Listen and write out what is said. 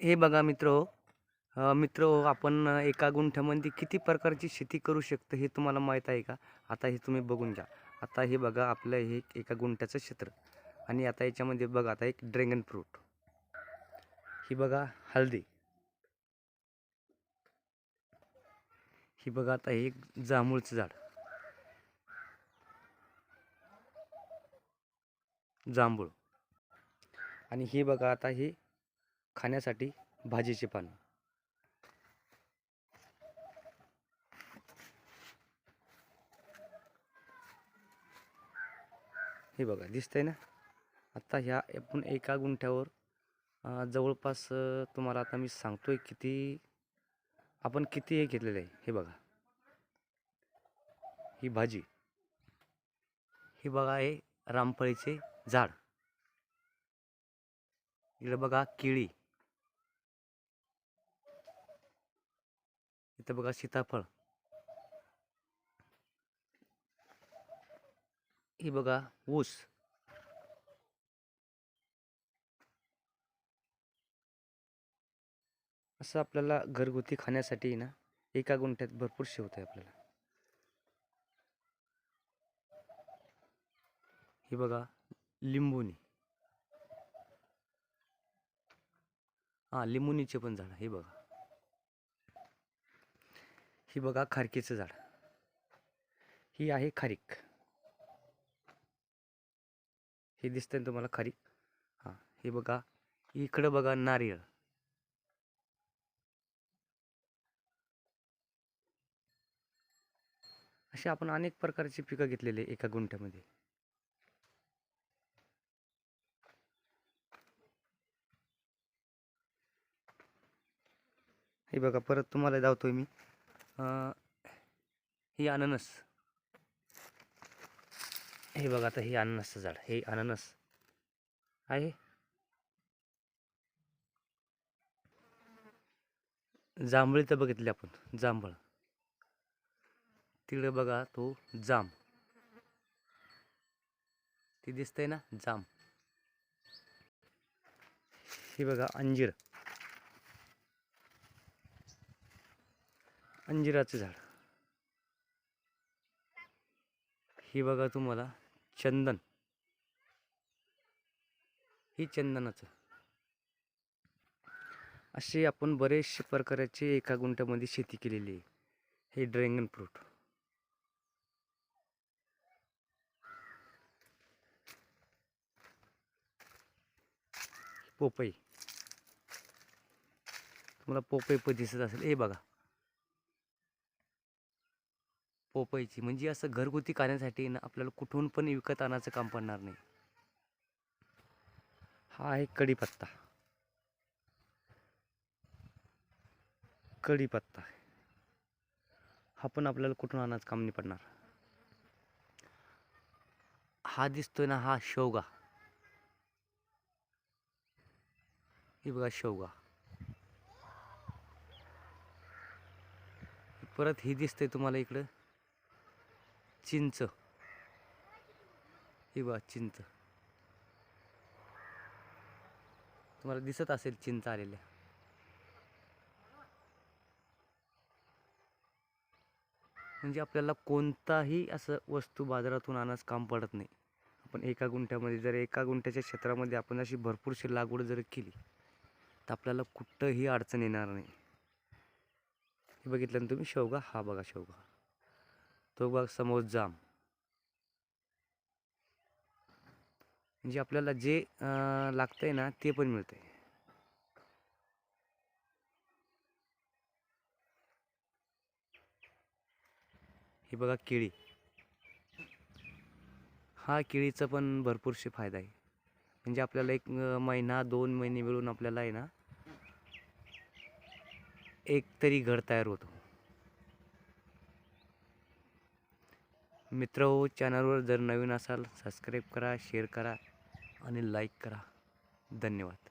हे बघा मित्र मित्र हो, आपण एका गुंठ्यामध्ये किती प्रकारची शेती करू शकतो हे तुम्हाला माहीत आहे का? आता हे तुम्ही बघून घ्या. आता हे बघा आपलं हे एका गुंठ्याचं क्षेत्र. आणि आता याच्यामध्ये बघा आता एक ड्रॅगन फ्रूट. ही बघा हळदी. ही बघा आता हे एक जांभूळचं झाड. जांभूळ. आणि हे बघा आता हे खाण्यासाठी भाजीचे पानं. हे बघा दिसतंय ना? आता ह्या आपण एका गुंठ्यावर जवळपास तुम्हाला आता मी सांगतोय किती आपण किती हे घेतलेलं आहे हे बघा. ही भाजी. ही बघा हे रामफळीचे झाड. इकडे बघा केळी. इथं बघा सीताफळ. हे बघा ऊस. असं आपल्याला घरगुती खाण्यासाठी ना एका गुंठ्यात भरपूर शेवत आहे आपल्याला. हे बघा लिंबुनी. हा लिंबुनीचे पण झाड हे बघा. ही बघा खारकीचं झाड. ही आहे खारीक. हे दिसतंय ना तुम्हाला खारीक? हां हे बघा इकडं बघा नारियळ असे आपण अनेक प्रकारची पिकं घेतलेली आहे एका गुंठ्यामध्ये. हे बघा परत तुम्हाला दावतोय मी. ही अननस. हे बघा आता हे अननसचं झाड. हे अननस. आहे? जांभळी तर बघितली आपण. जांभळ. तिकडे बघा तो जाम ती दिसतंय ना? जाम ही बघा अंजीर. अंजिराचं झाड. ही बघा तुम्हाला चंदन. ही चंदनाचं. असे आपण बरेचसे प्रकारचे एका गुंठ्यामध्ये शेती केलेली आहे. हे ड्रॅगन फ्रूट. पोपई. तुम्हाला पोपई पण दिसत असेल. हे बघा. पोपईची म्हणजे असं घरगुती खाण्यासाठी ना आपल्याला कुठून पण विकत आणायचं काम पडणार नाही. हा आहे कढीपत्ता. कढीपत्ता. हा पण आपल्याला कुठून आणायचं काम नाही पडणार. हा दिसतोय ना हा शेवगा. हे बघा शेवगा. परत ही दिसतंय तुम्हाला इकडं. चिंच. ही बघा चिंच. तुम्हाला दिसत असेल चिंच आलेल्या. म्हणजे आपल्याला कोणताही असं वस्तू बाजारातून आणायचं काम पडत नाही. आपण एका गुंठ्यामध्ये जर एका गुंठ्याच्या क्षेत्रामध्ये आपण अशी भरपूरशी लागवड जर केली तर आपल्याला कुठंही अडचण येणार नाही. हे बघितलं तुम्ही शेवगा हा बघा शेवगा. तो बघ समोर जाम. म्हणजे आपल्याला जे लागतं लागतंय ना ते पण मिळतंय. हे बघा केळी. हा केळीचा पण भरपूरशे फायदा आहे. म्हणजे आपल्याला एक महिना दोन महिने मिळून आपल्याला आहे ना एक तरी घर तयार होतो. मित्र हो चॅनलवर जर नवीन असाल सबस्क्राईब करा शेअर करा आणि लाईक करा. धन्यवाद.